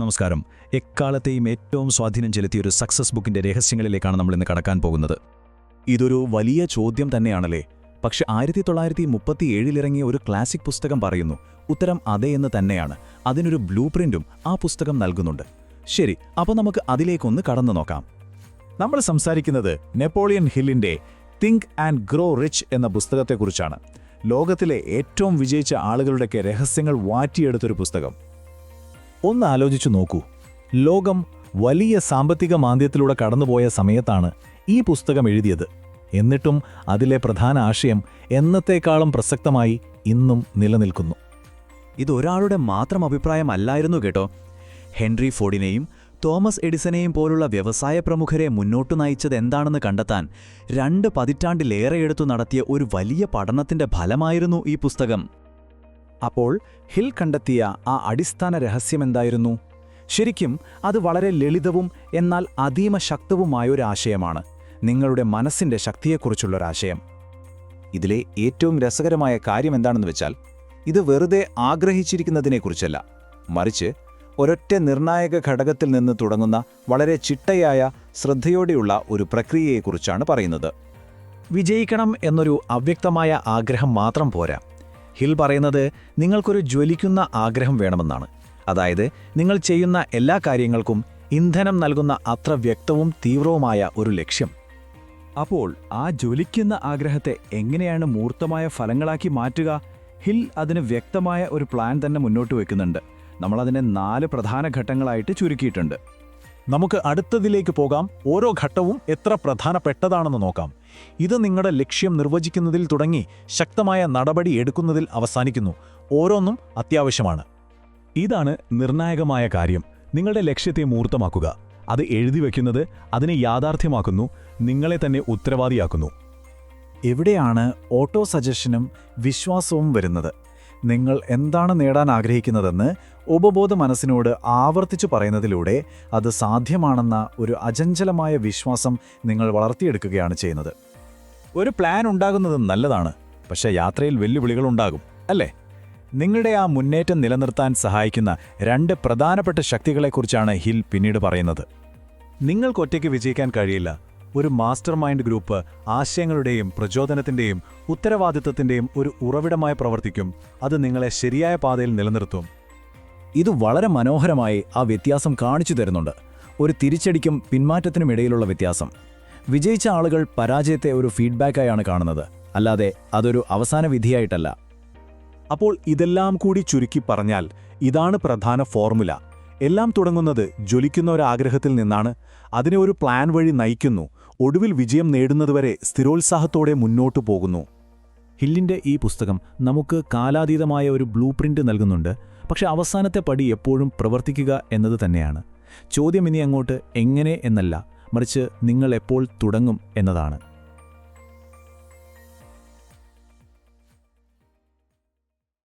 നമസ്കാരം. എക്കാലത്തെയും ഏറ്റവും സ്വാധീനം ചെലുത്തിയ ഒരു സക്സസ് ബുക്കിന്റെ രഹസ്യങ്ങളിലേക്കാണ് നമ്മൾ ഇന്ന് കടക്കാൻ പോകുന്നത്. ഇതൊരു വലിയ ചോദ്യം തന്നെയാണല്ലേ? പക്ഷെ ആയിരത്തി തൊള്ളായിരത്തി മുപ്പത്തിയേഴിലിറങ്ങിയ ഒരു ക്ലാസിക് പുസ്തകം പറയുന്നു ഉത്തരം അതെ എന്ന് തന്നെയാണ്. അതിനൊരു ബ്ലൂ പ്രിന്റും ആ പുസ്തകം നൽകുന്നുണ്ട്. ശരി അപ്പോൾ നമുക്ക് അതിലേക്കൊന്ന് കടന്നു നോക്കാം. നമ്മൾ സംസാരിക്കുന്നത് നെപ്പോളിയൻ ഹില്ലിന്റെ തിങ്ക് ആൻഡ് ഗ്രോ റിച്ച് എന്ന പുസ്തകത്തെക്കുറിച്ചാണ്. ലോകത്തിലെ ഏറ്റവും വിജയിച്ച ആളുകളുടെയൊക്കെ രഹസ്യങ്ങൾ വാറ്റിയെടുത്തൊരു പുസ്തകം. ഒന്ന് ആലോചിച്ചു നോക്കൂ. ലോകം വലിയ സാമ്പത്തിക മാന്ദ്യത്തിലൂടെ കടന്നുപോയ സമയത്താണ് ഈ പുസ്തകം എഴുതിയത്. എന്നിട്ടും അതിലെ പ്രധാന ആശയം എന്നത്തേക്കാളും പ്രസക്തമായി ഇന്നും നിലനിൽക്കുന്നു. ഇതൊരാളുടെ മാത്രം അഭിപ്രായമല്ലായിരുന്നു കേട്ടോ. ഹെൻറി ഫോർഡിനെയും തോമസ് എഡിസനെയും പോലുള്ള വ്യവസായ പ്രമുഖരെ മുന്നോട്ടു നയിച്ചത് എന്താണെന്ന് കണ്ടെത്താൻ രണ്ട് പതിറ്റാണ്ടിലേറെ എടുത്തു നടത്തിയ ഒരു വലിയ പഠനത്തിന്റെ ഫലമായിരുന്നു ഈ പുസ്തകം. അപ്പോൾ ഹിൽ കണ്ടെത്തിയ ആ അടിസ്ഥാന രഹസ്യമെന്തായിരുന്നു? ശരിക്കും അത് വളരെ ലളിതവും എന്നാൽ അതീമ ശക്തവുമായൊരാശയമാണ് നിങ്ങളുടെ മനസ്സിന്റെ ശക്തിയെക്കുറിച്ചുള്ളൊരാശയം ഇതിലെ ഏറ്റവും രസകരമായ കാര്യം എന്താണെന്ന് വെച്ചാൽ ഇത് വെറുതെ ആഗ്രഹിച്ചിരിക്കുന്നതിനെക്കുറിച്ചല്ല. മറിച്ച് ഒരൊറ്റ നിർണായക ഘടകത്തിൽ നിന്ന് തുടങ്ങുന്ന വളരെ ചിട്ടയായ ശ്രദ്ധയോടെയുള്ള ഒരു പ്രക്രിയയെക്കുറിച്ചാണ് പറയുന്നത്. വിജയിക്കണം എന്നൊരു അവ്യക്തമായ ആഗ്രഹം മാത്രം പോരാ. ഹിൽ പറയുന്നത് നിങ്ങൾക്കൊരു ജ്വലിക്കുന്ന ആഗ്രഹം വേണമെന്നാണ്. അതായത് നിങ്ങൾ ചെയ്യുന്ന എല്ലാ കാര്യങ്ങൾക്കും ഇന്ധനം നൽകുന്ന അത്ര വ്യക്തവും തീവ്രവുമായ ഒരു ലക്ഷ്യം. അപ്പോൾ ആ ജ്വലിക്കുന്ന ആഗ്രഹത്തെ എങ്ങനെയാണ് മൂർത്തമായ ഫലങ്ങളാക്കി മാറ്റുക? ഹിൽ അതിന് വ്യക്തമായ ഒരു പ്ലാൻ തന്നെ മുന്നോട്ട് വെക്കുന്നുണ്ട്. നമ്മളതിനെ നാല് പ്രധാന ഘട്ടങ്ങളായിട്ട് ചുരുക്കിയിട്ടുണ്ട്. നമുക്ക് അടുത്തതിലേക്ക് പോകാം. ഓരോ ഘട്ടവും എത്ര പ്രധാനപ്പെട്ടതാണെന്ന് നോക്കാം. ഇത് നിങ്ങളുടെ ലക്ഷ്യം നിർവചിക്കുന്നതിൽ തുടങ്ങി ശക്തമായ നടപടി എടുക്കുന്നതിൽ അവസാനിക്കുന്നു. ഓരോന്നും അത്യാവശ്യമാണ്. ഇതാണ് നിർണായകമായ കാര്യം. നിങ്ങളുടെ ലക്ഷ്യത്തെ മൂർത്തമാക്കുക. അത് എഴുതി വയ്ക്കുന്നത് അതിനെ യാഥാർത്ഥ്യമാക്കുന്നു. നിങ്ങളെ തന്നെ ഉത്തരവാദിയാക്കുന്നു. എവിടെയാണ് ഓട്ടോ സജഷനും വിശ്വാസവും വരുന്നത്? നിങ്ങൾ എന്താണ് നേടാൻ ആഗ്രഹിക്കുന്നതെന്ന് ഉപബോധ മനസ്സിനോട് ആവർത്തിച്ചു പറയുന്നതിലൂടെ അത് സാധ്യമാണെന്ന ഒരു അചഞ്ചലമായ വിശ്വാസം നിങ്ങൾ വളർത്തിയെടുക്കുകയാണ് ചെയ്യുന്നത്. ഒരു പ്ലാൻ ഉണ്ടാകുന്നത് നല്ലതാണ് പക്ഷേ യാത്രയിൽ വെല്ലുവിളികൾ ഉണ്ടാകും അല്ലേ? നിങ്ങളുടെ ആ മുന്നേറ്റം നിലനിർത്താൻ സഹായിക്കുന്ന രണ്ട് പ്രധാനപ്പെട്ട ശക്തികളെക്കുറിച്ചാണ് ഹിൽ പിന്നീട് പറയുന്നത്. നിങ്ങൾക്കൊറ്റയ്ക്ക് വിജയിക്കാൻ കഴിയില്ല ഒരു മാസ്റ്റർ മൈൻഡ് ഗ്രൂപ്പ് ആശയങ്ങളുടെയും പ്രചോദനത്തിന്റെയും ഉത്തരവാദിത്തത്തിന്റെയും ഒരു ഉറവിടമായി പ്രവർത്തിക്കും. അത് നിങ്ങളെ ശരിയായ പാതയിൽ നിലനിർത്തും. ഇത് വളരെ മനോഹരമായി ആ വ്യത്യാസം കാണിച്ചു തരുന്നുണ്ട്. ഒരു തിരിച്ചടിക്കും പിന്മാറ്റത്തിനുമിടയിലുള്ള വ്യത്യാസം. വിജയിച്ച ആളുകൾ പരാജയത്തെ ഒരു ഫീഡ്ബാക്കായാണ് കാണുന്നത്. അല്ലാതെ അതൊരു അവസാന വിധിയായിട്ടല്ല. അപ്പോൾ ഇതെല്ലാം കൂടി ചുരുക്കി പറഞ്ഞാൽ ഇതാണ് പ്രധാന ഫോർമുല. എല്ലാം തുടങ്ങുന്നത് ജ്വലിക്കുന്ന ഒരു ആഗ്രഹത്തിൽ നിന്നാണ്. അതിനെ ഒരു പ്ലാൻ വഴി നയിക്കുന്നു. ഒടുവിൽ വിജയം നേടുന്നതുവരെ സ്ഥിരോത്സാഹത്തോടെ മുന്നോട്ടു പോകുന്നു. ഹില്ലിന്റെ ഈ പുസ്തകം നമുക്ക് കാലാതീതമായ ഒരു ബ്ലൂ പ്രിന്റ് നൽകുന്നുണ്ട്. പക്ഷെ അവസാനത്തെ പടി എപ്പോഴും പ്രവർത്തിക്കുക എന്നത് തന്നെയാണ്. ചോദ്യം ഇനി അങ്ങോട്ട് എങ്ങനെ എന്നല്ല മറിച്ച് നിങ്ങൾ എപ്പോൾ തുടങ്ങും എന്നതാണ്.